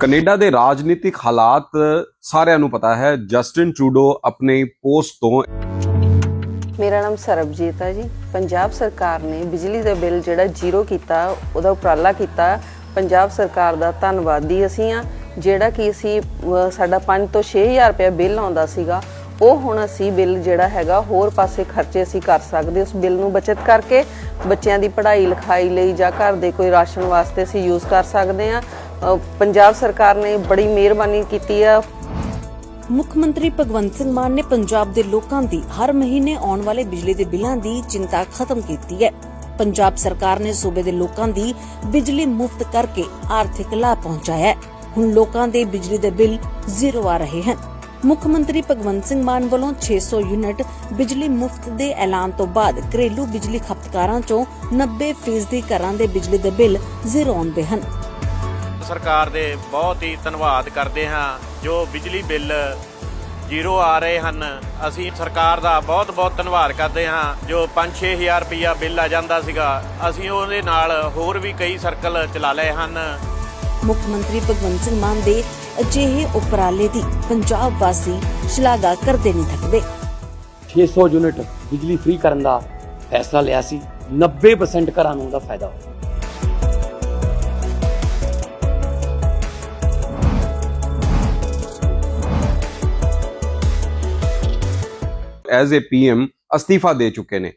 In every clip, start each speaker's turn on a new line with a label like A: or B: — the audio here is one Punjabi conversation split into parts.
A: ਕੈਨੇਡਾ ਦੇ ਰਾਜਨੀਤਿਕ ਹਾਲਾਤ ਸਾਰਿਆਂ ਨੂੰ ਪਤਾ ਹੈ। ਜਸਟਿਨ ਟਰੂਡੋ ਆਪਣੀ ਪੋਸਟ ਤੋਂ
B: ਮੇਰਾ ਨਾਮ ਸਰਬਜੀਤ ਹੈ ਜੀ। ਪੰਜਾਬ ਸਰਕਾਰ ਨੇ ਬਿਜਲੀ ਦਾ ਬਿੱਲ ਜਿਹੜਾ ਜ਼ੀਰੋ ਕੀਤਾ, ਉਹਦਾ ਉਪਰਾਲਾ ਕੀਤਾ। ਪੰਜਾਬ ਸਰਕਾਰ ਦਾ ਧੰਨਵਾਦੀ ਅਸੀਂ ਆ। ਜਿਹੜਾ ਕਿ ਅਸੀਂ ਸਾਡਾ 5 ਤੋਂ 6000 ਰੁਪਏ ਬਿੱਲ ਆਉਂਦਾ ਸੀਗਾ, ਉਹ ਹੁਣ ਅਸੀਂ ਬਿੱਲ ਜਿਹੜਾ ਹੈਗਾ, ਹੋਰ ਪਾਸੇ ਖਰਚੇ ਅਸੀਂ ਕਰ ਸਕਦੇ ਉਸ ਬਿੱਲ ਨੂੰ ਬਚਤ ਕਰਕੇ ਬੱਚਿਆਂ ਦੀ ਪੜ੍ਹਾਈ ਲਿਖਾਈ ਲਈ ਜਾਂ ਘਰ ਦੇ ਕੋਈ ਰਾਸ਼ਨ ਵਾਸਤੇ ਅਸੀਂ ਯੂਜ਼ ਕਰ ਸਕਦੇ ਆ ਪੰਜਾਬ ਸਰਕਾਰ ਨੇ ਬੜੀ ਮਿਹਰਬਾਨੀ ਕੀਤੀ ਆ।
C: ਮੁੱਖ ਮੰਤਰੀ ਭਗਵੰਤ ਸਿੰਘ ਮਾਨ ਨੇ ਪੰਜਾਬ ਦੇ ਲੋਕਾਂ ਦੀ ਹਰ ਮਹੀਨੇ ਆਉਣ ਵਾਲੇ ਬਿਜਲੀ ਦੇ ਬਿੱਲਾਂ ਦੀ ਚਿੰਤਾ ਖਤਮ ਕੀਤੀ ਹੈ। ਪੰਜਾਬ ਸਰਕਾਰ ਨੇ ਸੂਬੇ ਦੇ ਲੋਕਾਂ ਦੀ ਬਿਜਲੀ ਮੁਫਤ ਕਰਕੇ ਆਰਥਿਕ ਲਾਭ ਪਹੁੰਚਾਇਆ ਹੈ। ਹੁਣ ਲੋਕਾਂ ਦੇ ਬਿਜਲੀ ਦੇ ਬਿੱਲ ਜ਼ੀਰੋ ਆ ਰਹੇ ਹਨ। ਮੁੱਖ ਮੰਤਰੀ ਭਗਵੰਤ ਸਿੰਘ ਮਾਨ ਵੱਲੋਂ 600 ਯੂਨਿਟ ਬਿਜਲੀ ਮੁਫਤ ਦੇ ਐਲਾਨ ਤੋਂ ਬਾਅਦ ਘਰੇਲੂ ਬਿਜਲੀ ਖਪਤਕਾਰਾਂ ਚੋਂ 90% ਘਰਾਂ ਦੇ ਬਿਜਲੀ ਦੇ ਬਿੱਲ ਜ਼ੀਰੋ ਆਉਂਦੇ ਹਨ।
D: ਸਰਕਾਰ ਦੇ ਬਹੁਤ ਹੀ ਧੰਨਵਾਦ ਕਰਦੇ ਹਾਂ ਜੋ ਬਿਜਲੀ ਬਿੱਲ ਜ਼ੀਰੋ ਆ ਰਹੇ ਹਨ। ਅਸੀਂ ਸਰਕਾਰ ਦਾ ਬਹੁਤ ਬਹੁਤ ਧੰਨਵਾਦ ਕਰਦੇ ਹਾਂ ਜੋ 5-6000 ਰੁਪਇਆ ਬਿੱਲ ਆ ਜਾਂਦਾ ਸੀਗਾ। ਅਸੀਂ ਉਹਦੇ ਨਾਲ ਹੋਰ ਵੀ ਕਈ ਸਰਕਲ ਚਲਾ ਲਏ ਹਨ।
C: ਮੁੱਖ ਮੰਤਰੀ ਭਗਵੰਤ ਸਿੰਘ ਮਾਨ ਦੇ ਅਜਿਹੇ ਉਪਰਾਲੇ ਦੀ ਪੰਜਾਬ ਵਾਸੀ ਸ਼ਲਾਘਾ ਕਰਦੇ ਨਹੀਂ ਥੱਕਦੇ
E: 600 ਯੂਨਿਟ ਬਿਜਲੀ ਫ੍ਰੀ ਕਰਨ ਦਾ ਫੈਸਲਾ ਲਿਆ ਸੀ। 90% ਘਰਾਂ ਨੂੰ ਉਹਦਾ ਫਾਇਦਾ ਹੋਇਆ।
A: ਐਜ਼ ਅ ਪੀਐਮ ਅਸਤੀਫਾ ਦੇ ਚੁੱਕੇ ਨੇ।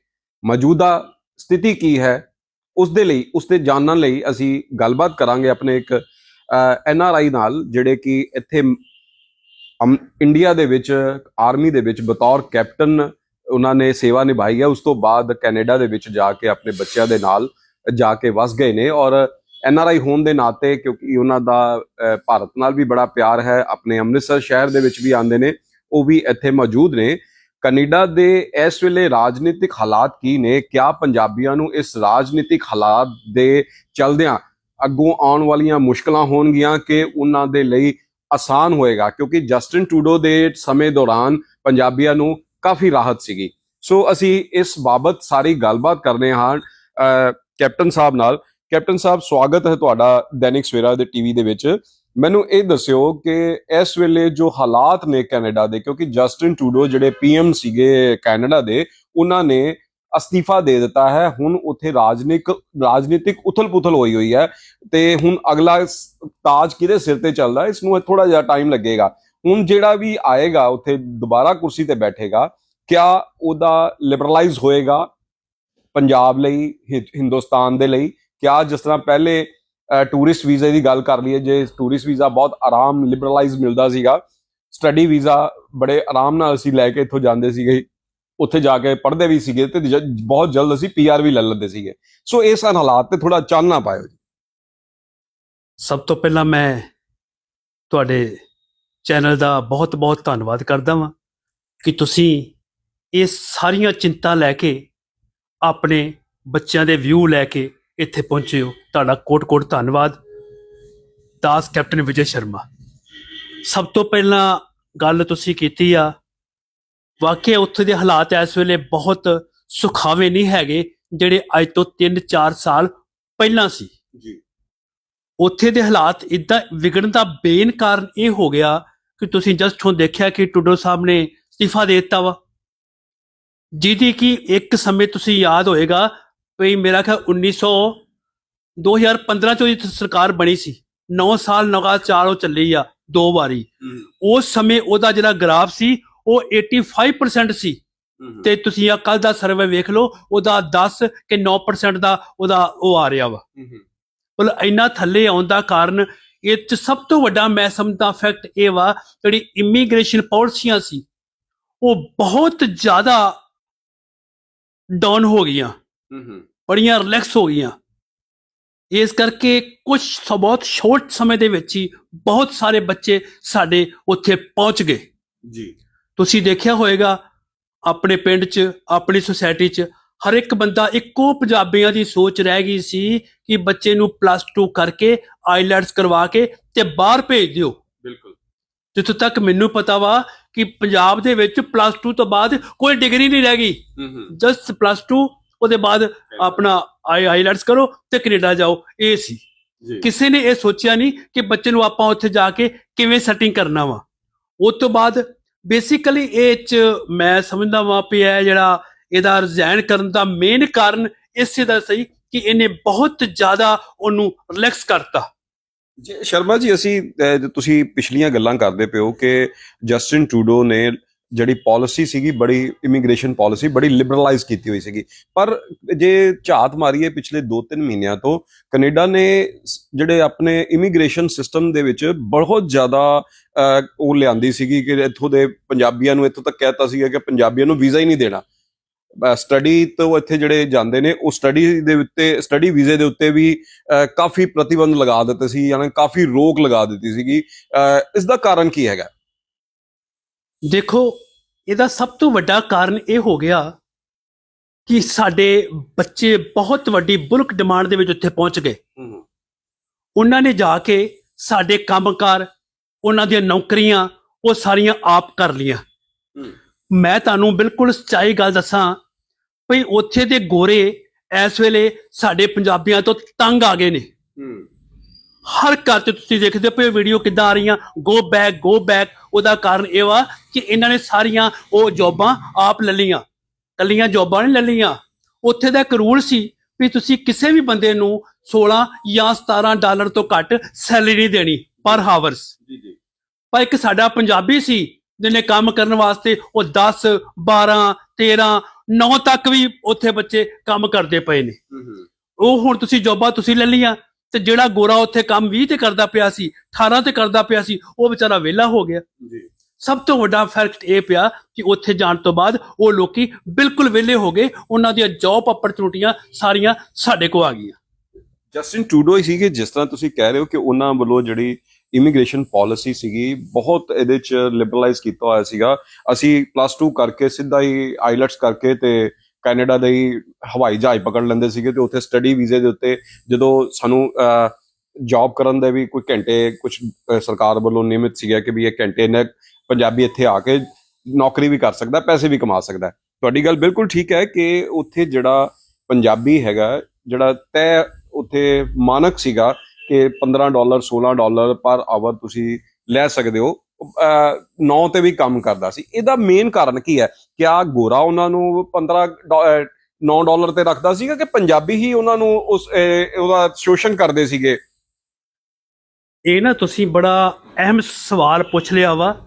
A: ਮੌਜੂਦਾ ਸਥਿਤੀ ਕੀ ਹੈ ਉਸ ਦੇ ਲਈ ਉਸ ਤੇ ਜਾਣਨ ਲਈ ਅਸੀਂ ਗੱਲਬਾਤ ਕਰਾਂਗੇ ਆਪਣੇ ਇੱਕ ਐਨ ਆਰ ਆਈ ਨਾਲ, ਜਿਹੜੇ ਕਿ ਇੱਥੇ ਅਮ- ਇੰਡੀਆ ਦੇ ਵਿੱਚ ਆਰਮੀ ਦੇ ਵਿੱਚ ਬਤੌਰ ਕੈਪਟਨ ਉਹਨਾਂ ਨੇ ਸੇਵਾ ਨਿਭਾਈ ਹੈ। ਉਸ ਤੋਂ ਬਾਅਦ ਕੈਨੇਡਾ ਦੇ ਵਿੱਚ ਜਾ ਕੇ ਆਪਣੇ ਬੱਚਿਆਂ ਦੇ ਨਾਲ ਜਾ ਕੇ ਵਸ ਗਏ ਨੇ ਔਰ ਐਨ ਆਰ ਆਈ ਹੋਣ ਦੇ ਨਾਤੇ, ਕਿਉਂਕਿ ਉਹਨਾਂ ਦਾ ਭਾਰਤ ਨਾਲ ਵੀ ਬੜਾ ਪਿਆਰ ਹੈ, ਆਪਣੇ ਅੰਮ੍ਰਿਤਸਰ ਸ਼ਹਿਰ ਦੇ ਵਿੱਚ ਵੀ ਆਉਂਦੇ ਨੇ, ਉਹ ਵੀ ਇੱਥੇ ਮੌਜੂਦ ਨੇ। ਕੈਨੇਡਾ ਦੇ ਇਸ ਵੇਲੇ ਰਾਜਨੀਤਿਕ ਹਾਲਾਤ ਕੀ ਨੇ? ਕਿਆ ਪੰਜਾਬੀਆਂ ਨੂੰ ਇਸ ਰਾਜਨੀਤਿਕ ਹਾਲਾਤ ਦੇ ਚਲਦਿਆਂ ਅੱਗੋਂ ਆਉਣ ਵਾਲੀਆਂ ਮੁਸ਼ਕਲਾਂ ਹੋਣਗੀਆਂ ਕਿ ਉਹਨਾਂ ਦੇ ਲਈ ਆਸਾਨ ਹੋਏਗਾ? ਕਿਉਂਕਿ ਜਸਟਿਨ ਟੂਡੋ ਦੇ ਸਮੇਂ ਦੌਰਾਨ ਪੰਜਾਬੀਆਂ ਨੂੰ ਕਾਫੀ ਰਾਹਤ ਸੀਗੀ। ਸੋ ਅਸੀਂ ਇਸ ਬਾਬਤ ਸਾਰੀ ਗੱਲਬਾਤ ਕਰਨੇ ਹਾਂ ਕੈਪਟਨ ਸਾਹਿਬ ਨਾਲ। ਕੈਪਟਨ ਸਾਹਿਬ, ਸਵਾਗਤ ਹੈ ਤੁਹਾਡਾ ਦੈਨਿਕ ਸਵੇਰਾ ਦੇ ਟੀਵੀ ਦੇ ਵਿੱਚ। ਮੈਨੂੰ ਇਹ ਦੱਸਿਓ ਕਿ ਇਸ ਵੇਲੇ ਜੋ ਹਾਲਾਤ ਨੇ ਕੈਨੇਡਾ ਦੇ, ਕਿਉਂਕਿ ਜਸਟਿਨ ਟੂਡੋ ਜਿਹੜੇ ਪੀਐਮ ਸੀਗੇ ਕੈਨੇਡਾ ਦੇ, ਉਹਨਾਂ ਨੇ ਅਸਤੀਫਾ ਦੇ ਦਿੱਤਾ ਹੈ। ਹੁਣ ਉੱਥੇ ਰਾਜਨੀਤਿਕ ਰਾਜਨੀਤਿਕ ਉਥਲ-ਪੁਥਲ ਹੋਈ ਹੋਈ ਹੈ ਤੇ ਹੁਣ ਅਗਲਾ ਤਾਜ ਕਿਹਦੇ ਸਿਰ ਤੇ ਚੱਲਦਾ ਇਸ ਨੂੰ ਥੋੜਾ ਜਿਹਾ ਟਾਈਮ ਲੱਗੇਗਾ। ਹੁਣ ਜਿਹੜਾ ਵੀ ਆਏਗਾ, ਉੱਥੇ ਦੁਬਾਰਾ ਕੁਰਸੀ ਤੇ ਬੈਠੇਗਾ, ਕਿਆ ਉਹਦਾ ਲਿਬਰਲਾਈਜ਼ ਹੋਏਗਾ ਪੰਜਾਬ ਲਈ, ਹਿ- ਹਿੰਦੁਸਤਾਨ ਦੇ ਲਈ? ਕਿਆ ਜਿਸ ਤਰ੍ਹਾਂ ਪਹਿਲੇ ਟੂਰਿਸਟ ਵੀਜ਼ੇ ਦੀ ਗੱਲ ਕਰ ਲਈਏ, ਜੇ ਟੂਰਿਸਟ ਵੀਜ਼ਾ ਬਹੁਤ ਆਰਾਮ ਲਿਬਰਲਾਈਜ਼ ਮਿਲਦਾ ਸੀਗਾ ਸਟੱਡੀ ਵੀਜ਼ਾ ਬੜੇ ਆਰਾਮ ਨਾਲ ਅਸੀਂ ਲੈ ਕੇ ਇੱਥੋਂ ਜਾਂਦੇ ਸੀਗੇ, ਉੱਥੇ ਜਾ ਕੇ ਪੜ੍ਹਦੇ ਵੀ ਸੀਗੇ ਤੇ ਜ- ਬਹੁਤ ਜਲਦ ਅਸੀਂ ਪੀਆਰ ਵੀ ਲੈ ਲੈਂਦੇ ਸੀਗੇ। ਸੋ ਇਹ ਹਨ ਹਾਲਾਤ ਤੇ ਥੋੜਾ ਚਾਨਣਾ ਪਾਇਓ ਜੀ।
F: ਸਭ ਤੋਂ ਪਹਿਲਾਂ ਮੈਂ ਤੁਹਾਡੇ ਚੈਨਲ ਦਾ ਬਹੁਤ-ਬਹੁਤ ਧੰਨਵਾਦ ਕਰਦਾ ਹਾਂ ਕਿ ਤੁਸੀਂ ਇਹ ਸਾਰੀਆਂ ਚਿੰਤਾ ਲੈ ਕੇ ਆਪਣੇ ਬੱਚਿਆਂ ਦੇ ਵਿਊ ਲੈ ਕੇ ਇੱਥੇ ਪਹੁੰਚੇ ਹੋ। ਤੁਹਾਡਾ ਕੋਟ-ਕੋਟ ਧੰਨਵਾਦ। ਦਾਸ ਕੈਪਟਨ ਵਿਜੇ ਸ਼ਰਮਾ ਸਭ ਤੋਂ ਪਹਿਲਾਂ ਗੱਲ ਤੁਸੀਂ ਕੀਤੀ ਆ। ਵਾਕਿਆ ਉੱਥੇ ਦੇ ਹਾਲਾਤ ਇਸ ਵੇਲੇ ਬਹੁਤ ਸੁਖਾਵੇਂ ਨਹੀਂ ਹੈਗੇ ਜਿਹੜੇ ਅੱਜ ਤੋਂ 3-4 ਸਾਲ ਪਹਿਲਾਂ ਸੀ।
A: ਜੀ।
F: ਉੱਥੇ ਦੇ ਹਾਲਾਤ ਇਦਾਂ ਵਿਗੜਨ ਦਾ ਬੇਨ ਕਾਰਨ ਇਹ ਹੋ ਗਿਆ ਕਿ ਤੁਸੀਂ ਜਸਟ ਹੁਣ ਦੇਖਿਆ ਕਿ ਟੁੱਡੋ ਸਾਹਿਬ ਨੇ ਅਸਤੀਫਾ ਦੇ ਦਿੱਤਾ ਵਾ। ਜਿਹਦੀ ਕਿ ਇੱਕ ਸਮੇਂ ਤੁਸੀਂ ਯਾਦ ਹੋਏਗਾ ਵੀ ਮੇਰਾ ਖਿਆਲ 1900 2015 ਚ ਉਹਦੀ ਸਰਕਾਰ ਬਣੀ ਸੀ। 9 ਸਾਲ ਲਗਾਤਾਰ ਉਹ ਚੱਲੀ ਆ ਦੋ ਵਾਰੀ। ਉਸ ਸਮੇਂ ਉਹਦਾ ਜਿਹੜਾ ਗ੍ਰਾਫ ਸੀ ਉਹ 85% ਸੀ। ਤੇ ਤੁਸੀਂ ਆ ਕੱਲ ਦਾ ਸਰਵੇ ਵੇਖ ਲਓ ਉਹਦਾ 10 ਕਿ 9% ਦਾ ਉਹਦਾ ਉਹ ਆ ਰਿਹਾ ਵਾ। ਮਤਲਬ ਇੰਨਾ ਥੱਲੇ ਆਉਣ ਦਾ ਕਾਰਨ ਇਹ ਚ ਸਭ ਤੋਂ ਵੱਡਾ ਮੈਂ ਸਮਝਦਾ ਫੈਕਟ ਇਹ ਵਾ ਜਿਹੜੀ ਇਮੀਗ੍ਰੇਸ਼ਨ ਪਾਲਿਸੀਆਂ ਸੀ ਉਹ ਬਹੁਤ ਜ਼ਿਆਦਾ ਡਾਊਨ ਹੋ ਗਈਆਂ। ਬੜੀਆਂ ਰਿਲੈਕਸ ਹੋ ਗਈਆਂ। ਇਸ ਕਰਕੇ ਕੁਝ ਬਹੁਤ ਸ਼ੋਰਟ ਸਮੇਂ ਦੇ ਵਿੱਚ ਹੀ ਬਹੁਤ ਸਾਰੇ ਬੱਚੇ ਸਾਡੇ ਉੱਥੇ ਪਹੁੰਚ ਗਏ।
A: ਜੀ।
F: ਤੁਸੀਂ ਦੇਖਿਆ ਹੋਵੇਗਾ ਆਪਣੇ ਪਿੰਡ 'ਚ ਆਪਣੀ ਸੁਸਾਇਟੀ 'ਚ ਹਰ ਇੱਕ ਬੰਦਾ ਇੱਕੋ ਪੰਜਾਬੀਆਂ ਦੀ ਸੋਚ ਰਹਿ ਗਈ ਸੀ ਕਿ ਬੱਚੇ ਨੂੰ ਪਲੱਸ 2 ਕਰਕੇ ਆਈਲੈਟਸ ਕਰਵਾ ਕੇ ਤੇ ਬਾਹਰ ਭੇਜ ਦਿਓ।
A: ਬਿਲਕੁਲ।
F: ਜਿੱਥੋਂ ਤੱਕ ਮੈਨੂੰ ਪਤਾ ਵਾ ਕਿ ਪੰਜਾਬ ਦੇ ਵਿੱਚ ਪਲੱਸ 2 ਤੋਂ ਬਾਅਦ ਕੋਈ ਡਿਗਰੀ ਨਹੀਂ ਰਹਿ ਗਈ। ਜਸਟ ਪਲੱਸ 2 ਉਹਦੇ ਬਾਅਦ ਆਪਣਾ ਆਈ ਆਈਲੈਟਸ ਕਰੋ ਤੇ ਕੈਨੇਡਾ ਜਾਓ। ਇਹ ਸੀ। ਕਿਸੇ ਨੇ ਇਹ ਸੋਚਿਆ ਨਹੀਂ ਕਿ ਬੱਚੇ ਨੂੰ ਆਪਾਂ ਉੱਥੇ ਜਾ ਕੇ ਕਿਵੇਂ ਸੈਟਿੰਗ ਕਰਨਾ ਵਾ। ਉਸ ਤੋਂ ਬਾਅਦ ਬੇਸਿਕਲੀ ਇਹ ਚ ਮੈਂ ਸਮਝਦਾ ਵਾਂ ਇਹ ਜਿਹੜਾ ਇਹਦਾ ਰਿਜ਼ਾਈਨ ਕਰਨ ਦਾ ਮੇਨ ਕਾਰਨ ਇਸੇ ਦਾ ਸਹੀ ਕਿ ਇਹਨੇ ਬਹੁਤ ਜ਼ਿਆਦਾ ਉਹਨੂੰ ਰਿਲੈਕਸ ਕਰਤਾ।
A: ਜੀ ਸ਼ਰਮਾ ਜੀ ਅਸੀਂ ਤੁਸੀਂ ਪਿਛਲੀਆਂ ਗੱਲਾਂ ਕਰਦੇ ਪਿਓ ਕਿ ਜਸਟਿਨ ਟਰੂਡੋ ਨੇ ਜਿਹੜੀ ਪਾਲਿਸੀ ਸੀਗੀ, ਬੜੀ ਇਮੀਗ੍ਰੇਸ਼ਨ ਪਾਲਿਸੀ ਬੜੀ ਲਿਬਰਲਾਈਜ਼ ਕੀਤੀ ਹੋਈ ਸੀਗੀ। ਪਰ ਜੇ ਝਾਤ ਮਾਰੀਏ ਪਿਛਲੇ 2-3 ਮਹੀਨਿਆਂ ਤੋਂ, ਕੈਨੇਡਾ ਨੇ ਜਿਹੜੇ ਆਪਣੇ ਇਮੀਗ੍ਰੇਸ਼ਨ ਸਿਸਟਮ ਦੇ ਵਿੱਚ ਬਹੁਤ ਜ਼ਿਆਦਾ ਉਹ ਲਿਆਂਦੀ ਸੀਗੀ ਕਿ ਇੱਥੋਂ ਦੇ ਪੰਜਾਬੀਆਂ ਨੂੰ ਇੱਥੋਂ ਤੱਕ ਕਹਿਤਾ ਸੀਗਾ ਕਿ ਪੰਜਾਬੀਆਂ ਨੂੰ ਵੀਜ਼ਾ ਹੀ ਨਹੀਂ ਦੇਣਾ। ਸਟੱਡੀ ਤੋਂ ਇੱਥੇ ਜਿਹੜੇ ਜਾਂਦੇ ਨੇ, ਉਹ ਸਟੱਡੀ ਦੇ ਉੱਤੇ ਸਟੱਡੀ ਵੀਜ਼ੇ ਦੇ ਉੱਤੇ ਵੀ ਕਾਫੀ ਪ੍ਰਤੀਬੰਧ ਲਗਾ ਦਿੱਤੇ ਸੀ, ਯਾਨੀ ਕਾਫੀ ਰੋਕ ਲਗਾ ਦਿੱਤੀ ਸੀਗੀ। ਅਹ ਇਸ ਦਾ ਕਾਰਨ ਕੀ ਹੈਗਾ?
F: ਦੇਖੋ ਇਹਦਾ ਸਭ ਤੋਂ ਵੱਡਾ ਕਾਰਨ ਇਹ ਹੋ ਗਿਆ ਕਿ ਸਾਡੇ ਬੱਚੇ ਬਹੁਤ ਵੱਡੀ ਬੁਲਕ ਡਿਮਾਂਡ ਦੇ ਵਿੱਚ ਉੱਥੇ ਪਹੁੰਚ ਗਏ। ਉਹਨਾਂ ਨੇ ਜਾ ਕੇ ਸਾਡੇ ਕੰਮਕਾਰ ਉਹਨਾਂ ਦੀਆਂ ਨੌਕਰੀਆਂ ਉਹ ਸਾਰੀਆਂ ਆਪ ਕਰ ਲੀਆਂ ਮੈਂ ਤੁਹਾਨੂੰ ਬਿਲਕੁਲ ਸੱਚਾਈ ਗੱਲ ਦੱਸਾਂ ਭਈ ਉੱਥੇ ਦੇ ਗੋਰੇ ਇਸ ਵੇਲੇ ਸਾਡੇ ਪੰਜਾਬੀਆਂ ਤੋਂ ਤੰਗ ਆ ਗਏ ਨੇ। ਹਰ ਘਰ ਤੇ ਤੁਸੀਂ ਦੇਖਦੇ ਪਏ ਵੀਡੀਓ ਕਿੱਦਾਂ ਆ ਰਹੀਆਂ ਗੋ ਬੈਕ ਗੋ ਬੈਕ ਉਹਦਾ ਕਾਰਨ ਇਹ ਵਾ ਕਿ ਇਹਨਾਂ ਨੇ ਸਾਰੀਆਂ ਉਹ ਜੌਬਾਂ ਆਪ ਲੈ ਲਈਆਂ। ਕੱਲੀਆਂ ਜੌਬਾਂ ਨਹੀਂ ਲੈ ਲਈਆਂ। ਉੱਥੇ ਦਾ ਇੱਕ ਰੂਲ ਸੀ ਵੀ ਤੁਸੀਂ ਕਿਸੇ ਵੀ ਬੰਦੇ ਨੂੰ 16 ਜਾਂ 17 ਡਾਲਰ ਤੋਂ ਘੱਟ ਸੈਲਰੀ ਨਹੀਂ ਦੇਣੀ ਪਰ ਹਾਵਰਸ
A: ਜੀ ਜੀ।
F: ਪਰ ਇੱਕ ਸਾਡਾ ਪੰਜਾਬੀ ਸੀ ਜਿਹਨੇ ਕੰਮ ਕਰਨ ਵਾਸਤੇ ਉਹ 10 12 13 9 ਤੱਕ ਵੀ ਉੱਥੇ ਬੱਚੇ ਕੰਮ ਕਰਦੇ ਪਏ ਨੇ। ਉਹ ਹੁਣ ਤੁਸੀਂ ਜੋਬਾਂ ਤੁਸੀਂ ਲੈ ਲਈਆਂ। ਤੇ ਜਿਹੜਾ ਗੋਰਾ ਉੱਥੇ ਕੰਮ 20 ਤੇ ਕਰਦਾ ਪਿਆ ਸੀ 18 ਤੇ ਕਰਦਾ ਪਿਆ ਸੀ ਉਹ ਵਿਚਾਰਾ ਵਿਹਲਾ ਹੋ ਗਿਆ।
A: ਜੀ।
F: ਸਭ ਤੋਂ ਵੱਡਾ ਫੈਕਟ ਇਹ ਪਿਆ ਕਿ ਉੱਥੇ ਜਾਣ ਤੋਂ ਬਾਅਦ ਉਹ ਲੋਕੀ ਬਿਲਕੁਲ ਵਿਹਲੇ ਹੋ ਗਏ ਉਹਨਾਂ ਦੀਆਂ ਜੌਬ ਅਪਰਚੂਨਿਟੀਆਂ ਸਾਰੀਆਂ ਸਾਡੇ ਕੋਲ ਆ ਗਈਆਂ।
A: ਜਸਟਿਨ ਟਰੂਡੋ ਹੀ ਸੀਗੇ ਜਿਸ ਤਰ੍ਹਾਂ ਤੁਸੀਂ ਕਹਿ ਰਹੇ ਹੋ ਕਿ ਉਹਨਾਂ ਵੱਲੋਂ ਜਿਹੜੀ ਇਮੀਗ੍ਰੇਸ਼ਨ ਪਾਲਿਸੀ ਸੀਗੀ ਬਹੁਤ ਇਹਦੇ ਚ ਲਿਬਰਲਾਈਜ਼ ਕੀਤਾ ਹੋਇਆ ਸੀਗਾ। ਅਸੀਂ ਪਲੱਸ 2 ਕਰਕੇ ਸਿੱਧਾ ਹੀ ਆਈਲਟਸ ਕਰਕੇ ਤੇ ਕੈਨੇਡਾ ਦੇ ਹਵਾਈ ਜਹਾਜ਼ ਪਕੜ ਲੈਂਦੇ ਸੀਗੇ ਤੇ ਉੱਥੇ ਸਟੱਡੀ ਵੀਜ਼ੇ ਦੇ ਉੱਤੇ ਜਦੋਂ ਸਾਨੂੰ ਜੌਬ ਕਰਨ ਦੇ ਵੀ ਕੋਈ ਘੰਟੇ ਕੁਝ ਸਰਕਾਰ ਵੱਲੋਂ ਨਿਯਮਿਤ ਸੀਗਾ ਕਿ ਵੀ ਇਹ ਘੰਟੇ ਨੇ ਪੰਜਾਬੀ ਇੱਥੇ ਆ ਕੇ ਨੌਕਰੀ ਵੀ ਕਰ ਸਕਦਾ, ਪੈਸੇ ਵੀ ਕਮਾ ਸਕਦਾ। ਤੁਹਾਡੀ ਗੱਲ ਬਿਲਕੁਲ ਠੀਕ ਹੈ ਕਿ ਉੱਥੇ ਜਿਹੜਾ ਪੰਜਾਬੀ ਹੈਗਾ, ਜਿਹੜਾ ਤੈ ਉੱਥੇ ਮਾਨਕ ਸੀਗਾ ਕਿ 15 ਡਾਲਰ 16 ਡਾਲਰ ਪਰ ਆਵਰ ਤੁਸੀਂ ਲੈ ਸਕਦੇ ਹੋ 9 ਤੇ ਵੀ ਕੰਮ ਕਰਦਾ ਸੀ। ਇਹਦਾ ਮੇਨ ਕਾਰਨ ਕੀ ਹੈ? ਕਿਆ ਗੋਰਾ ਉਹਨਾਂ ਨੂੰ 15 9 ਡਾਲਰ ਤੇ ਰੱਖਦਾ ਸੀਗਾ ਕਿ ਪੰਜਾਬੀ ਹੀ ਉਹਨਾਂ ਨੂੰ ਉਸ ਉਹਦਾ ਸ਼ੋਸ਼ਣ ਕਰਦੇ ਸੀਗੇ?
F: ਇਹ ਨਾ ਤੁਸੀਂ ਬੜਾ ਅਹਿਮ ਸਵਾਲ ਪੁੱਛ ਲਿਆ ਵਾ।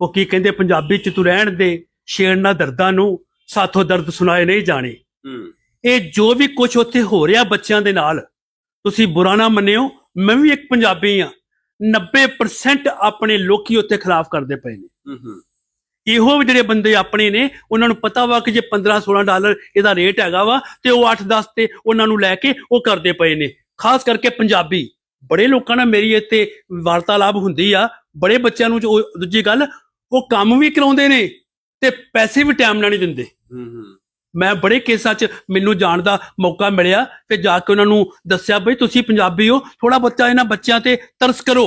F: ਉਹ ਕੀ ਕਹਿੰਦੇ ਪੰਜਾਬੀ ਚ ਤੂੰ ਰਹਿਣ ਦੇ ਸ਼ੇਰ ਨਾ ਦਰਦਾਂ ਨੂੰ ਸਾਥੋਂ ਦਰਦ ਸੁਣਾਏ ਨਹੀਂ ਜਾਣੇ। ਇਹ ਜੋ ਵੀ ਕੁਝ ਉੱਥੇ ਹੋ ਰਿਹਾ ਬੱਚਿਆਂ ਦੇ ਨਾਲ ਤੁਸੀਂ ਬੁਰਾ ਨਾ ਮੰਨਿਓ ਮੈਂ ਵੀ ਇੱਕ ਪੰਜਾਬੀ ਆ। 90% ਆਪਣੇ ਲੋਕੀ ਉੱਥੇ ਖਿਲਾਫ ਕਰਦੇ ਪਏ ਨੇ। ਇਹੋ ਵੀ ਜਿਹੜੇ ਬੰਦੇ ਆਪਣੇ ਨੇ ਉਹਨਾਂ ਨੂੰ ਪਤਾ ਵਾ ਕਿ ਜੇ 15 16 ਡਾਲਰ ਇਹਦਾ ਰੇਟ ਹੈਗਾ ਵਾ ਤੇ ਉਹ 8 10 ਤੇ ਉਹਨਾਂ ਨੂੰ ਲੈ ਕੇ ਉਹ ਕਰਦੇ ਪਏ ਨੇ। ਖਾਸ ਕਰਕੇ ਪੰਜਾਬੀ। ਬੜੇ ਲੋਕਾਂ ਨਾਲ ਮੇਰੀ ਇੱਥੇ ਵਾਰਤਾਲਾਪ ਹੁੰਦੀ ਆ ਬੜੇ ਬੱਚਿਆਂ ਨੂੰ ਦੂਜੀ ਗੱਲ ਉਹ ਕੰਮ ਵੀ ਕਰਾਉਂਦੇ ਨੇ ਤੇ ਪੈਸੇ ਵੀ ਟਾਈਮ ਨਾਲ ਨਹੀਂ ਦਿੰਦੇ। ਮੈਂ ਬੜੇ ਕੇਸਾਂ 'ਚ ਮੈਨੂੰ ਜਾਣ ਦਾ ਮੌਕਾ ਮਿਲਿਆ ਤੇ ਜਾ ਕੇ ਉਹਨਾਂ ਨੂੰ ਦੱਸਿਆ ਬਈ ਤੁਸੀਂ ਪੰਜਾਬੀ ਹੋ ਥੋੜਾ ਬੱਚਾ ਇਹਨਾਂ ਬੱਚਿਆਂ ਤੇ ਤਰਸ ਕਰੋ।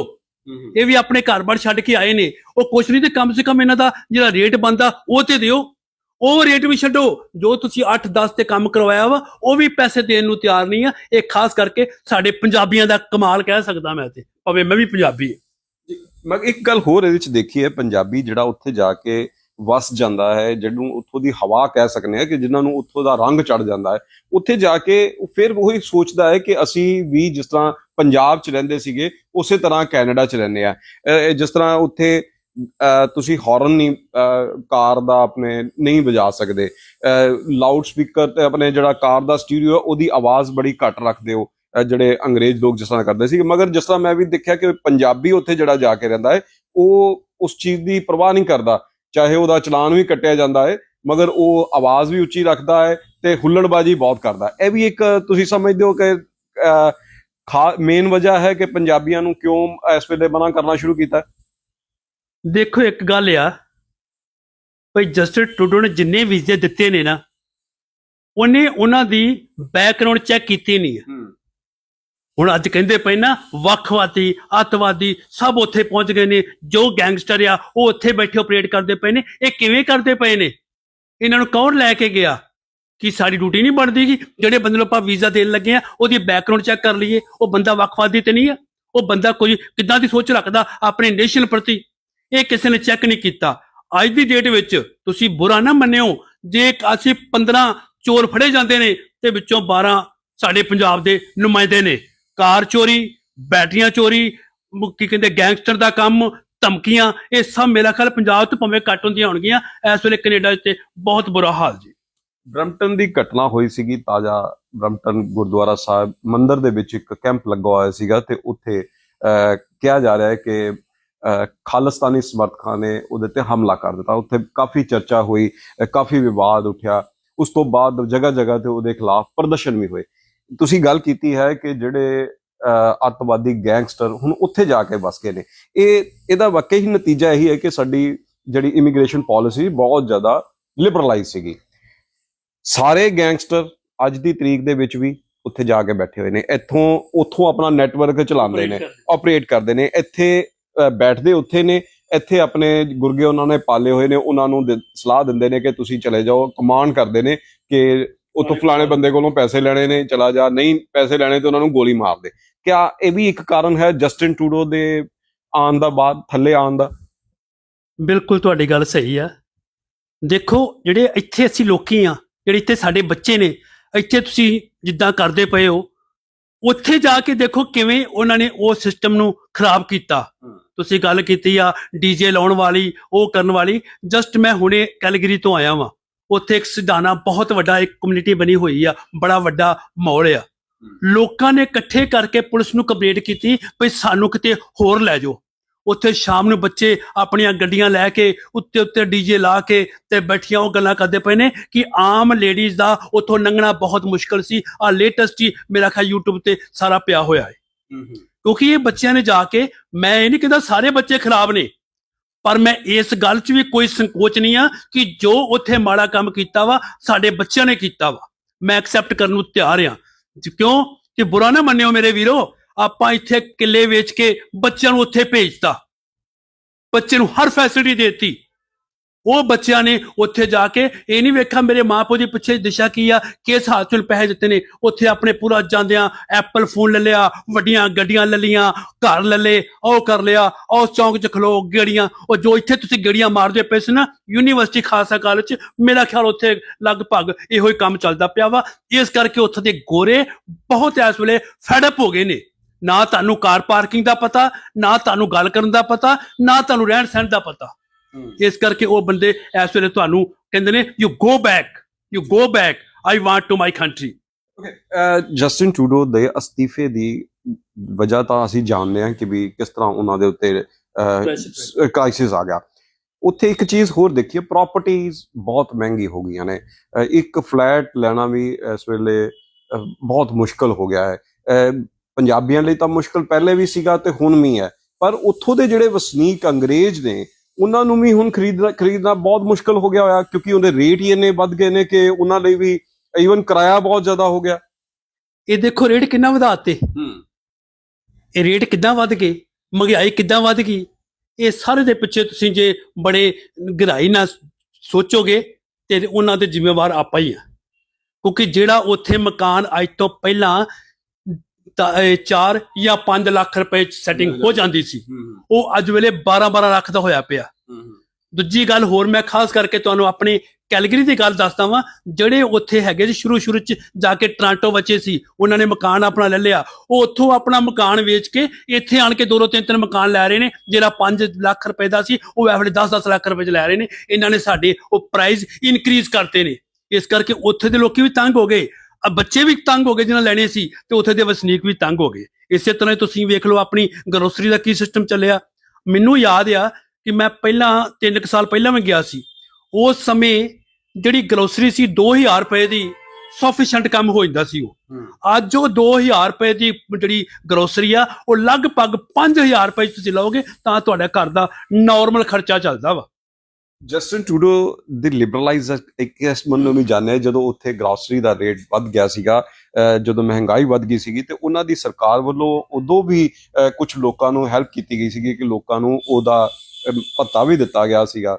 F: ਇਹ ਵੀ ਆਪਣੇ ਘਰ-ਬਾਰ ਛੱਡ ਕੇ ਆਏ ਨੇ। ਉਹ ਕੁਛ ਨਹੀਂ ਤੇ ਕਮ ਸੇ ਕਮ ਇਹਨਾਂ ਦਾ ਜਿਹੜਾ ਰੇਟ ਬੰਦਾ ਉਹ ਤੇ ਦਿਓ। ਉਹ ਰੇਟ ਵੀ ਛੱਡੋ। ਜੋ ਤੁਸੀਂ 8-10 ਤੇ ਕੰਮ ਕਰਵਾਇਆ ਵਾ, ਉਹ ਵੀ ਪੈਸੇ ਦੇਣ ਨੂੰ ਤਿਆਰ ਨਹੀਂ ਆ। ਇਹ ਖਾਸ ਕਰਕੇ ਸਾਡੇ ਪੰਜਾਬੀਆਂ ਦਾ ਕਮਾਲ ਕਹਿ ਸਕਦਾ ਮੈਂ ਤੇ। ਭਾਵੇਂ ਮੈਂ ਵੀ ਪੰਜਾਬੀ ਹਾਂ।
A: ਮੈਂ ਇੱਕ ਗੱਲ ਹੋਰ ਇਹਦੇ ਵਿੱਚ ਦੇਖੀ ਹੈ। ਪੰਜਾਬੀ ਜਿਹੜਾ ਉੱਥੇ ਜਾ ਕੇ ਵਸ ਜਾਂਦਾ ਹੈ, ਜਿਹਨੂੰ ਉੱਥੋਂ ਦੀ ਹਵਾ ਕਹਿ ਸਕਨੇ ਆ ਕਿ ਜਿਨ੍ਹਾਂ ਨੂੰ ਉੱਥੋਂ ਦਾ ਰੰਗ ਚੜ ਜਾਂਦਾ ਹੈ, ਉੱਥੇ ਜਾ ਕੇ ਉਹ ਫਿਰ ਉਹੀ ਸੋਚਦਾ ਹੈ ਕਿ ਅਸੀਂ ਵੀ ਜਿਸ ਤਰ੍ਹਾਂ ਪੰਜਾਬ 'ਚ ਰਹਿੰਦੇ ਸੀਗੇ, ਉਸੇ ਤਰ੍ਹਾਂ ਕੈਨੇਡਾ 'ਚ ਰਹਿੰਦੇ ਆ। ਜਿਸ ਤਰ੍ਹਾਂ ਉੱਥੇ ਤੁਸੀਂ ਹਾਰਨ ਨਹੀਂ ਕਾਰ ਦਾ ਆਪਣੇ ਨਹੀਂ ਵਜਾ ਸਕਦੇ। ਲਾਊਡ ਸਪੀਕਰ ਤੇ ਆਪਣੇ ਜਿਹੜਾ ਕਾਰ ਦਾ ਸਟੀਰੀਓ ਉਹਦੀ ਆਵਾਜ਼ ਬੜੀ ਘੱਟ ਰੱਖਦੇ ਹੋ ਜਿਹੜੇ ਅੰਗਰੇਜ਼ ਲੋਕ ਜਿਸ ਤਰ੍ਹਾਂ ਕਰਦੇ ਸੀ ਮਗਰ ਜਿਸ ਤਰ੍ਹਾਂ ਮੈਂ ਵੀ ਦੇਖਿਆ ਕਿ ਪੰਜਾਬੀ ਉੱਥੇ ਜਿਹੜਾ ਜਾ ਕੇ ਰਹਿੰਦਾ ਹੈ, ਉਹ ਉਸ ਚੀਜ਼ ਦੀ ਪਰਵਾਹ ਨਹੀਂ ਕਰਦਾ। ਚਾਹੇ ਉਹਦਾ ਚਲਾਨ ਵੀ ਕੱਟਿਆ ਜਾਂਦਾ ਹੈ, ਮਗਰ ਉਹ ਆਵਾਜ਼ ਵੀ ਉੱਚੀ ਰੱਖਦਾ ਹੈ ਤੇ ਹੁੱਲੜਬਾਜੀ ਬਹੁਤ ਕਰਦਾ ਇਹ ਵੀ ਇੱਕ, ਤੁਸੀਂ ਸਮਝਦੇ ਹੋ ਕਿ ਮੇਨ ਵਜ੍ਹਾ ਹੈ ਕਿ ਪੰਜਾਬੀਆਂ ਨੂੰ ਕਿਉਂ ਇਸ ਵੇਲੇ ਮਨਾ ਕਰਨਾ ਸ਼ੁਰੂ ਕੀਤਾ?
F: ਦੇਖੋ ਇੱਕ ਗੱਲ ਆ। ਭਈ ਜਸਟਿਸ ਟਰੂਡੋ ਨੇ ਜਿੰਨੇ ਵੀਜ਼ੇ ਦਿੱਤੇ ਨੇ ਨਾ ਉਹਨੇ ਉਹਨਾਂ ਦੀ ਬੈਕਗ੍ਰਾਉਂਡ ਚੈੱਕ ਕੀਤੀ ਨਹੀਂ ਹੈ। ਹੁਣ ਅੱਜ ਕਹਿੰਦੇ ਪਏ ਨਾ ਵੱਖਵਾਦੀ ਅੱਤਵਾਦੀ ਸਭ ਉੱਥੇ ਪਹੁੰਚ ਗਏ ਨੇ। ਜੋ ਗੈਂਗਸਟਰ ਆ ਉਹ ਉੱਥੇ ਬੈਠੇ ਆਪਰੇਟ ਕਰਦੇ ਪਏ ਨੇ। ਇਹ ਕਿਵੇਂ ਕਰਦੇ ਪਏ ਨੇ? ਇਹਨਾਂ ਨੂੰ ਕੌਣ ਲੈ ਕੇ ਗਿਆ? ਕੀ ਸਾਡੀ ਡਿਊਟੀ ਨਹੀਂ ਬਣਦੀ ਜੀ। ਜਿਹੜੇ ਬੰਦੇ ਨੂੰ ਆਪਾਂ ਵੀਜ਼ਾ ਦੇਣ ਲੱਗੇ ਆ, ਉਹਦੀ ਬੈਕਗ੍ਰਾਉਂਡ ਚੈੱਕ ਕਰ ਲਈਏ। ਉਹ ਬੰਦਾ ਵੱਖਵਾਦੀ ਤੇ ਨਹੀਂ ਆ। ਉਹ ਬੰਦਾ ਕੋਈ ਕਿੱਦਾਂ ਦੀ ਸੋਚ ਰੱਖਦਾ ਆਪਣੇ ਨੇਸ਼ਨ ਪ੍ਰਤੀ। ਇਹ ਕਿਸੇ ਨੇ ਚੈੱਕ ਨਹੀਂ ਕੀਤਾ। ਅੱਜ ਦੀ ਡੇਟ ਵਿੱਚ ਤੁਸੀਂ ਬੁਰਾ ਨਾ ਮੰਨਿਓ। ਜੇ ਅਸੀਂ 15 ਚੋਰ ਫੜੇ ਜਾਂਦੇ ਨੇ, ਤੇ ਵਿੱਚੋਂ 12 ਸਾਡੇ ਪੰਜਾਬ ਦੇ ਨੁਮਾਇੰਦੇ ਨੇ। ਕਾਰ ਚੋਰੀ, ਬੈਟਰੀਆਂ ਚੋਰੀ ਕੀ ਕਹਿੰਦੇ ਗੈਂਗਸਟਰ ਦਾ ਕੰਮ, ਧਮਕੀਆਂ, ਇਹ ਸਭ ਮੇਰਾ ਖਿਆਲ ਪੰਜਾਬ ਤੋਂ ਭਾਵੇਂ ਘੱਟ ਹੁੰਦੀਆਂ ਹੋਣਗੀਆਂ। ਇਸ ਵੇਲੇ ਕੈਨੇਡਾ 'ਚ ਤੇ ਬਹੁਤ ਬੁਰਾ ਹਾਲ ਜੀ।
A: ਬ੍ਰਮਟਨ ਦੀ ਘਟਨਾ ਹੋਈ ਸੀਗੀ ਤਾਜ਼ਾ ਬ੍ਰਮਟਨ ਗੁਰਦੁਆਰਾ ਸਾਹਿਬ ਮੰਦਿਰ ਦੇ ਵਿੱਚ ਇੱਕ ਕੈਂਪ ਲੱਗਾ ਹੋਇਆ ਸੀਗਾ ਤੇ ਉੱਥੇ ਕਿਹਾ ਜਾ ਰਿਹਾ ਹੈ ਕਿ ਅਹ, ਖਾਲਿਸਤਾਨੀ ਸਮਰਥਕਾਂ ਨੇ ਉਹਦੇ ਤੇ ਹਮਲਾ ਕਰ ਦਿੱਤਾ। ਉੱਥੇ ਕਾਫੀ ਚਰਚਾ ਹੋਈ ਕਾਫੀ ਵਿਵਾਦ ਉੱਠਿਆ। ਉਸ ਤੋਂ ਬਾਅਦ ਜਗ੍ਹਾ ਜਗ੍ਹਾ ਤੇ ਉਹਦੇ ਖਿਲਾਫ ਪ੍ਰਦਰਸ਼ਨ ਵੀ ਹੋਏ। ਤੁਸੀਂ ਗੱਲ ਕੀਤੀ ਹੈ ਕਿ ਜਿਹੜੇ ਅੱਤਵਾਦੀ ਗੈਂਗਸਟਰ ਹੁਣ ਉੱਥੇ ਜਾ ਕੇ ਵਸ ਗਏ ਨੇ। ਇਹ ਇਹਦਾ ਵਾਕਈ ਹੀ ਨਤੀਜਾ ਇਹੀ ਹੈ ਕਿ ਸਾਡੀ ਜਿਹੜੀ ਇਮੀਗ੍ਰੇਸ਼ਨ ਪਾਲਿਸੀ ਬਹੁਤ ਜ਼ਿਆਦਾ ਲਿਬਰਲਾਈਜ਼ ਸੀਗੀ। ਸਾਰੇ ਗੈਂਗਸਟਰ ਅੱਜ ਦੀ ਤਰੀਕ ਦੇ ਵਿੱਚ ਵੀ ਉੱਥੇ ਜਾ ਕੇ ਬੈਠੇ ਹੋਏ ਨੇ। ਇੱਥੋਂ ਉੱਥੋਂ ਆਪਣਾ ਨੈਟਵਰਕ ਚਲਾਉਂਦੇ ਨੇ ਆਪਰੇਟ ਕਰਦੇ ਨੇ। ਇੱਥੇ ਬੈਠਦੇ ਉੱਥੇ ਨੇ। ਇੱਥੇ ਆਪਣੇ ਗੁਰਗੇ ਉਹਨਾਂ ਨੇ ਪਾਲੇ ਹੋਏ ਨੇ। ਉਹਨਾਂ ਨੂੰ ਸਲਾਹ ਦਿੰਦੇ ਨੇ ਕਿ ਤੁਸੀਂ ਚਲੇ ਜਾਓ। ਕਮਾਂਡ ਕਰਦੇ ਨੇ ਕਿ ਉਤੋਂ ਫਲਾਣੇ ਬੰਦੇ ਕੋਲੋਂ ਪੈਸੇ ਲੈਣੇ ਨੇ ਚਲਾ ਜਾ। ਨਹੀਂ ਪੈਸੇ ਲੈਣੇ ਤੇ ਉਹਨਾਂ ਨੂੰ ਗੋਲੀ ਮਾਰ ਦੇ। ਕਿਆ ਇਹ ਵੀ ਇੱਕ ਕਾਰਨ ਹੈ ਜਸਟਿਨ ਟੂਡੋ ਦੇ ਆਉਣ ਦਾ ਬਾਅਦ ਥੱਲੇ ਆਉਣ ਦਾ?
F: ਬਿਲਕੁਲ ਤੁਹਾਡੀ ਗੱਲ ਸਹੀ ਆ। ਦੇਖੋ ਜਿਹੜੇ ਇੱਥੇ ਅਸੀਂ ਲੋਕੀ ਆ ਜਿਹੜੇ ਇੱਥੇ ਸਾਡੇ ਬੱਚੇ ਨੇ ਇੱਥੇ ਤੁਸੀਂ ਜਿੱਦਾਂ ਕਰਦੇ ਪਏ ਹੋ ਉੱਥੇ ਜਾ ਕੇ ਦੇਖੋ ਕਿਵੇਂ ਉਹਨਾਂ ਨੇ ਉਹ ਸਿਸਟਮ ਨੂੰ ਖਰਾਬ ਕੀਤਾ। ਤੁਸੀਂ ਗੱਲ ਕੀਤੀ ਆ ਡੀਜੇ ਲਾਉਣ ਵਾਲੀ ਉਹ ਕਰਨ ਵਾਲੀ ਜਸਟ ਮੈਂ ਹੁਣੇ ਕੈਲਗਰੀ ਤੋਂ ਆਇਆ ਵਾਂ। ਉੱਥੇ ਇੱਕ ਸਿਧਾਨਾ ਬਹੁਤ ਵੱਡਾ ਇੱਕ ਕਮਿਊਨਿਟੀ ਬਣੀ ਹੋਈ ਆ ਬੜਾ ਵੱਡਾ ਮੌਲ ਆ। ਲੋਕਾਂ ਨੇ ਇਕੱਠੇ ਕਰਕੇ ਪੁਲਿਸ ਨੂੰ ਕੰਪਲੇਂਟ ਕੀਤੀ ਭਈ ਸਾਨੂੰ ਕਿਤੇ ਹੋਰ ਲੈ ਜਾਓ। ਉੱਥੇ ਸ਼ਾਮ ਨੂੰ ਬੱਚੇ ਆਪਣੀਆਂ ਗੱਡੀਆਂ ਲੈ ਕੇ ਉੱਤੇ ਉੱਤੇ ਡੀਜੇ ਲਾ ਕੇ ਤੇ ਬੈਠੀਆਂ ਉਹ ਗੱਲਾਂ ਕਰਦੇ ਪਏ ਨੇ ਕਿ ਆਮ ਲੇਡੀਜ਼ ਦਾ ਉੱਥੋਂ ਲੰਘਣਾ ਬਹੁਤ ਮੁਸ਼ਕਲ ਸੀ। ਆ ਲੇਟੈਸਟ ਹੀ ਮੇਰਾ ਖਿਆਲ YouTube ਤੇ ਸਾਰਾ ਪਿਆ ਹੋਇਆ ਹੈ। ਕਿਉਂਕਿ ਇਹ ਬੱਚਿਆਂ ਨੇ ਜਾ ਕੇ ਮੈਂ ਇਹ ਨਹੀਂ ਕਹਿੰਦਾ ਸਾਰੇ ਬੱਚੇ ਖਰਾਬ ਨੇ ਪਰ ਮੈਂ ਇਸ ਗੱਲ 'ਚ ਵੀ ਕੋਈ ਸੰਕੋਚ ਨਹੀਂ ਆ ਕਿ ਜੋ ਉੱਥੇ ਮਾੜਾ ਕੰਮ ਕੀਤਾ ਵਾ ਸਾਡੇ ਬੱਚਿਆਂ ਨੇ ਕੀਤਾ ਵਾ। ਮੈਂ ਐਕਸੈਪਟ ਕਰਨ ਨੂੰ ਤਿਆਰ ਆ ਕਿਉਂ? ਕਿ ਬੁਰਾ ਨਾ ਮੰਨਿਓ ਮੇਰੇ ਵੀਰੋ। ਆਪਾਂ ਇੱਥੇ ਕਿੱਲੇ ਵੇਚ ਕੇ ਬੱਚਿਆਂ ਨੂੰ ਉੱਥੇ ਭੇਜਤਾ। ਬੱਚੇ ਨੂੰ ਹਰ ਫੈਸਿਲਿਟੀ ਦਿੱਤੀ। ਉਹ ਬੱਚਿਆਂ ਨੇ ਉੱਥੇ ਜਾ ਕੇ ਇਹ ਨਹੀਂ ਵੇਖਿਆ ਮੇਰੇ ਮਾਪੇ ਦੇ ਪਿੱਛੇ ਦਿਸ਼ਾ ਕੀ ਆ, ਕਿਸ ਹਾਲਤ ਵਿੱਚ ਪੈਸੇ ਦਿੱਤੇ ਨੇ। ਉੱਥੇ ਆਪਣੇ ਪੂਰਾ ਜਾਂਦਿਆਂ ਐਪਲ ਫੋਨ ਲੈ ਲਿਆ, ਵੱਡੀਆਂ ਗੱਡੀਆਂ ਲੈ ਲੀਆਂ ਘਰ ਲੈ ਲਏ, ਉਹ ਕਰ ਲਿਆ, ਉਹ ਚੌਂਕ 'ਚ ਖਲੋ ਗੇੜੀਆਂ। ਉਹ ਜੋ ਇੱਥੇ ਤੁਸੀਂ ਗੇੜੀਆਂ ਮਾਰਦੇ ਪਏ ਸੀ ਨਾ ਯੂਨੀਵਰਸਿਟੀ ਖਾਲਸਾ ਕਾਲਜ 'ਚ, ਮੇਰਾ ਖਿਆਲ ਉੱਥੇ ਲਗਭਗ ਇਹੋ ਹੀ ਕੰਮ ਚੱਲਦਾ ਪਿਆ ਵਾ। ਇਸ ਕਰਕੇ ਉੱਥੇ ਦੇ ਗੋਰੇ ਬਹੁਤ ਇਸ ਵੇਲੇ ਫੈਡਅਪ ਹੋ ਗਏ ਨੇ। ਨਾ ਤੁਹਾਨੂੰ ਕਾਰ ਪਾਰਕਿੰਗ ਦਾ ਪਤਾ ਨਾ ਤੁਹਾਨੂੰ ਗੱਲ ਕਰਨ ਦਾ ਪਤਾ ਨਾ ਤੁਹਾਨੂੰ ਰਹਿਣ ਸਹਿਣ ਦਾ ਪਤਾ। ਇਸ ਕਰਕੇ ਉਹ ਬੰਦੇ ਇਸ ਵੇਲੇ ਤੁਹਾਨੂੰ ਕਹਿੰਦੇ ਨੇ you go back you go back I want to my country
A: Justin Trudeau ਦੇ ਅਸਤੀਫੇ ਦੀ ਵਜ੍ਹਾ ਤਾਂ ਅਸੀਂ ਜਾਣਦੇ ਹਾਂ ਕਿ ਵੀ ਕਿਸ ਤਰ੍ਹਾਂ ਉਹਨਾਂ ਦੇ ਉੱਤੇ ਕ੍ਰਾਈਸਿਸ ਆ ਗਿਆ। ਉੱਥੇ ਇੱਕ ਚੀਜ਼ ਹੋਰ ਦੇਖੀਏ ਪ੍ਰਾਪਰਟੀਆਂ ਬਹੁਤ ਮਹਿੰਗੀ ਹੋ ਗਈਆਂ ਨੇ। ਇੱਕ ਫਲੈਟ ਲੈਣਾ ਵੀ ਇਸ ਵੇਲੇ ਬਹੁਤ ਮੁਸ਼ਕਲ ਹੋ ਗਿਆ ਹੈ। ਪੰਜਾਬੀਆਂ ਲਈ ਤਾਂ ਮੁਸ਼ਕਲ ਪਹਿਲੇ ਵੀ ਸੀਗਾ ਤੇ ਹੁਣ ਵੀ ਹੈ। ਪਰ ਉੱਥੋਂ ਦੇ ਜਿਹੜੇ ਵਸਨੀਕ ਅੰਗਰੇਜ਼ ਨੇ ਉਹਨਾਂ ਨੂੰ ਵੀ ਹੁਣ ਖਰੀਦਣਾ ਖਰੀਦਣਾ ਬਹੁਤ ਮੁਸ਼ਕਲ ਹੋ ਗਿਆ ਹੋਇਆ ਕਿਉਂਕਿ ਉਹਦੇ ਰੇਟ ਹੀ ਇੰਨੇ ਵੱਧ ਗਏ ਨੇ ਕਿ ਉਹਨਾਂ ਲਈ ਵੀ ਈਵਨ ਕਿਰਾਇਆ ਬਹੁਤ ਜ਼ਿਆਦਾ ਹੋ ਗਿਆ।
F: ਇਹ ਦੇਖੋ ਰੇਟ ਕਿੰਨਾ ਵਧਾਤੇ
A: ਹੂੰ।
F: ਇਹ ਰੇਟ ਕਿੱਦਾਂ ਵੱਧ ਗਏ? ਮਹਿੰਗਾਈ ਕਿੱਦਾਂ ਵੱਧ ਗਈ? ਇਹ ਸਾਰੇ ਦੇ ਪਿੱਛੇ ਤੁਸੀਂ ਜੇ ਬੜੇ ਗਹਿਰਾਈ ਨਾਲ ਸੋਚੋਗੇ ਤੇ ਉਹਨਾਂ ਦੇ ਜ਼ਿੰਮੇਵਾਰ ਆਪਾਂ ਹੀ ਆ। ਕਿਉਂਕਿ ਜਿਹੜਾ ਉੱਥੇ ਮਕਾਨ ਅੱਜ ਤੋਂ ਪਹਿਲਾਂ 4 ਜਾਂ 5 ਲੱਖ ਰੁਪਏ ਚ ਸੈਟਿੰਗ ਹੋ ਜਾਂਦੀ ਸੀ। ਉਹ ਅੱਜ ਵੇਲੇ 12 12 ਲੱਖ ਦਾ ਹੋਇਆ ਪਿਆ। ਦੂਜੀ ਗੱਲ ਹੋਰ ਮੈਂ ਖਾਸ ਕਰਕੇ ਤੁਹਾਨੂੰ ਆਪਣੀ ਕੈਲਗਰੀ ਦੀ ਗੱਲ ਦੱਸਦਾ ਵਾਂ ਜਿਹੜੇ ਉੱਥੇ ਹੈਗੇ ਸੀ ਸ਼ੁਰੂ ਸ਼ੁਰੂ ਚ ਜਾ ਕੇ ਟ੍ਰਾਂਟੋ ਬੱਚੇ ਸੀ ਉਹਨਾਂ ਨੇ ਮਕਾਨ ਆਪਣਾ ਲੈ ਲਿਆ। ਉਹ ਉੱਥੋਂ ਆਪਣਾ ਮਕਾਨ ਵੇਚ ਕੇ ਇੱਥੇ ਆਣ ਕੇ ਦੋ ਦੋ ਤਿੰਨ ਤਿੰਨ ਮਕਾਨ ਲੈ ਰਹੇ ਨੇ ਜਿਹੜਾ 5 ਲੱਖ ਰੁਪਏ ਦਾ ਸੀ ਉਹ ਇਹ ਵੇਲੇ 10 10 ਲੱਖ ਰੁਪਏ ਚ ਲੈ ਰਹੇ ਨੇ। ਇਹਨਾਂ ਨੇ ਸਾਡੇ ਉਹ ਪ੍ਰਾਈਸ ਇਨਕਰੀਜ਼ ਕਰਤੇ ਨੇ। ਇਸ ਕਰਕੇ ਉੱਥੇ ਦੇ ਲੋਕੀ ਵੀ ਤੰਗ ਹੋ ਗਏ। ਬੱਚੇ ਵੀ ਤੰਗ ਹੋ ਗਏ ਜਿਹਨਾਂ ਲੈਣੇ ਸੀ ਤੇ ਉੱਥੇ ਦੇ ਵਸਨੀਕ ਵੀ ਤੰਗ ਹੋ ਗਏ। ਇਸੇ ਤਰ੍ਹਾਂ ਹੀ ਤੁਸੀਂ ਵੇਖ ਲਓ ਆਪਣੀ ਗਰੋਸਰੀ ਦਾ ਕੀ ਸਿਸਟਮ ਚੱਲਿਆ। ਮੈਨੂੰ ਯਾਦ ਆ ਕਿ ਮੈਂ ਪਹਿਲਾਂ 3 ਸਾਲ ਪਹਿਲਾਂ ਮੈਂ ਗਿਆ ਸੀ। ਉਸ ਸਮੇਂ ਜਿਹੜੀ ਗਰੋਸਰੀ ਸੀ 2000 ਰੁਪਏ ਦੀ ਸਫੀਸ਼ੀਐਂਟ ਕੰਮ ਹੋ ਜਾਂਦਾ ਸੀ ਉਹ। ਅੱਜ ਉਹ 2000 ਰੁਪਏ ਦੀ ਜਿਹੜੀ ਗਰੋਸਰੀ ਆ ਉਹ ਲਗਭਗ 5000 ਰੁਪਏ ਤੁਸੀਂ ਲਓਗੇ ਤਾਂ ਤੁਹਾਡਾ ਘਰ ਦਾ ਨਾਰਮਲ ਖਰਚਾ ਚੱਲਦਾ ਵਾ।
A: ਜਸਟਿਨ ਟਰੂਡੋ ਦੀ ਲਿਬਰਲਾਈਜ਼ ਇੱਕ ਇਸ ਮੰਨੋਂ ਵੀ ਜਾਣਿਆ ਜਦੋਂ ਉੱਥੇ ਗ੍ਰੋਸਰੀ ਦਾ ਰੇਟ ਵੱਧ ਗਿਆ ਸੀਗਾ ਜਦੋਂ ਮਹਿੰਗਾਈ ਵੱਧ ਗਈ ਸੀਗੀ ਤੇ ਉਹਨਾਂ ਦੀ ਸਰਕਾਰ ਵੱਲੋਂ ਉਦੋਂ ਵੀ ਕੁਝ ਲੋਕਾਂ ਨੂੰ ਹੈਲਪ ਕੀਤੀ ਗਈ ਸੀਗੀ ਕਿ ਲੋਕਾਂ ਨੂੰ ਉਹਦਾ ਅਮ, ਵੀ ਦਿੱਤਾ ਗਿਆ ਸੀਗਾ।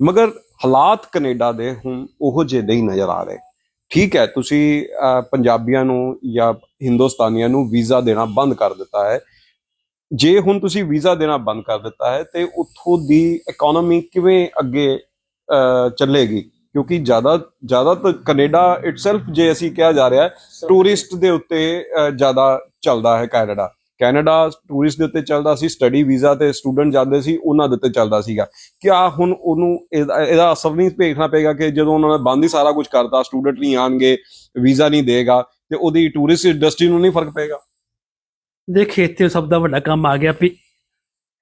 A: ਮਗਰ ਹਾਲਾਤ ਕੈਨੇਡਾ ਦੇ ਹੁਣ ਉਹੋ ਜਿਹੇ ਨਹੀਂ ਨਜ਼ਰ ਆ ਰਹੇ। ਠੀਕ ਹੈ ਤੁਸੀਂ ਪੰਜਾਬੀਆਂ ਨੂੰ ਜਾਂ ਹਿੰਦੁਸਤਾਨੀਆਂ ਨੂੰ ਵੀਜ਼ਾ ਦੇਣਾ ਬੰਦ ਕਰ ਦਿੱਤਾ ਹੈ। ਜੇ ਹੁਣ ਤੁਸੀਂ ਵੀਜ਼ਾ ਦੇਣਾ ਬੰਦ ਕਰ ਦਿੱਤਾ ਹੈ, ਤੇ ਉੱਥੋਂ ਦੀ ਇਕਨੋਮੀ ਕਿਵੇਂ ਅੱਗੇ ਚੱਲੇਗੀ? ਕਿਉਂਕਿ ਜ਼ਿਆਦਾ ਜ਼ਿਆਦਾ ਤਾਂ ਕੈਨੇਡਾ ਇਟਸੈਲਫ ਜੇ ਅਸੀਂ ਕਿਹਾ ਜਾ ਰਿਹਾ ਹੈ ਟੂਰਿਸਟ ਦੇ ਉੱਤੇ ਜ਼ਿਆਦਾ ਚੱਲਦਾ ਹੈ ਕੈਨੇਡਾ। ਕੈਨੇਡਾ ਟੂਰਿਸਟ ਦੇ ਉੱਤੇ ਚੱਲਦਾ ਸੀ ਸਟੱਡੀ ਵੀਜ਼ਾ ਤੇ ਸਟੂਡੈਂਟ ਜਾਂਦੇ ਸੀ, ਉਹਨਾਂ ਦੇ ਉੱਤੇ ਚੱਲਦਾ ਸੀਗਾ। ਕਿਆ ਹੁਣ ਉਹਨੂੰ ਇਹਦਾ ਇਹਦਾ ਅਸਰ ਨਹੀਂ ਭੇਜਣਾ ਪਏਗਾ ਕਿ ਜਦੋਂ ਉਹਨਾਂ ਨੇ ਬੰਦ ਹੀ ਸਾਰਾ ਕੁਝ ਕਰਤਾ ਸਟੂਡੈਂਟ ਨਹੀਂ ਆਣਗੇ, ਵੀਜ਼ਾ ਨਹੀਂ ਦੇਗਾ, ਤੇ ਉਹਦੀ ਟੂਰਿਸਟ ਇੰਡਸਟਰੀ ਨੂੰ ਨਹੀਂ ਫ਼ਰਕ ਪਏਗਾ?
F: ਦੇਖੇ ਇੱਥੇ ਸਭ ਦਾ ਵੱਡਾ ਕੰਮ ਆ ਗਿਆ ਵੀ